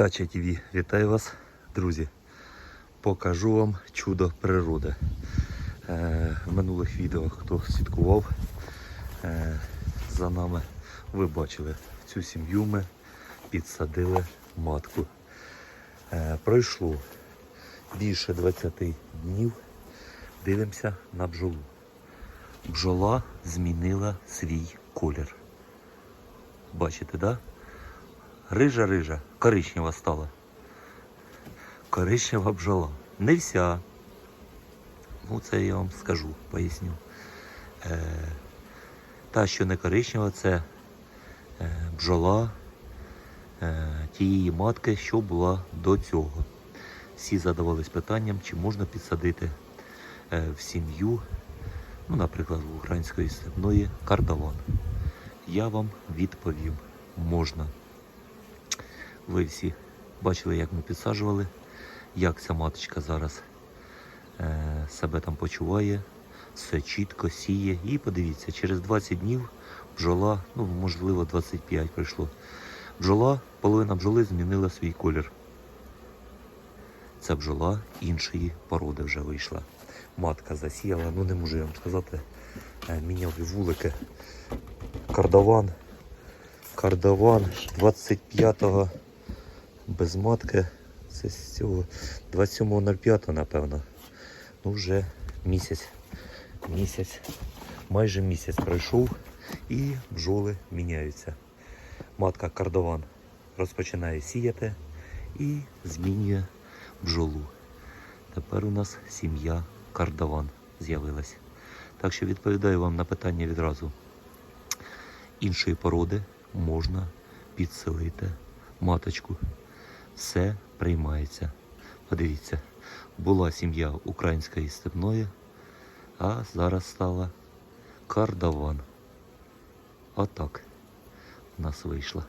Дача ТВ, вітаю вас, друзі. Покажу вам чудо природи. Е, в минулих відео, хто слідкував е, за нами, ви бачили цю сім'ю ми підсадили матку. Е, пройшло більше 20 днів. Дивимося на бджолу. Бджола змінила свій колір. Бачите, так? Да? Рижа-рижа, коричнева стала. Коричнева бджола. Не вся. Ну, це я вам скажу, поясню. Е, та, що не коричнева, це е, бджола е, тієї матки, що була до цього. Всі задавались питанням, чи можна підсадити е, в сім'ю, ну, наприклад, в української степної кардаван. Я вам відповім, можна. Ви всі бачили, як ми підсаджували, як ця маточка зараз е, себе там почуває, все чітко сіє. І подивіться, через 20 днів бджола, ну можливо 25 пройшло. Бджола, половина бджоли змінила свій колір. Ця бджола іншої породи вже вийшла. Матка засіяла, ну не можу я вам сказати. е, Міняли вулики. Кардаван. Кардаван 25-го без матки. Це з цього 27.05, напевно. Ну вже місяць. Місяць. Майже місяць пройшов і бджоли міняються. Матка кардаван розпочинає сіяти і змінює бджолу. Тепер у нас сім'я кардаван з'явилась. Так що відповідаю вам на питання відразу. Іншої породи можна підселити маточку. Все приймається. Подивіться, була сім'я української степної, а зараз стала кардаван. Отак у нас вийшло.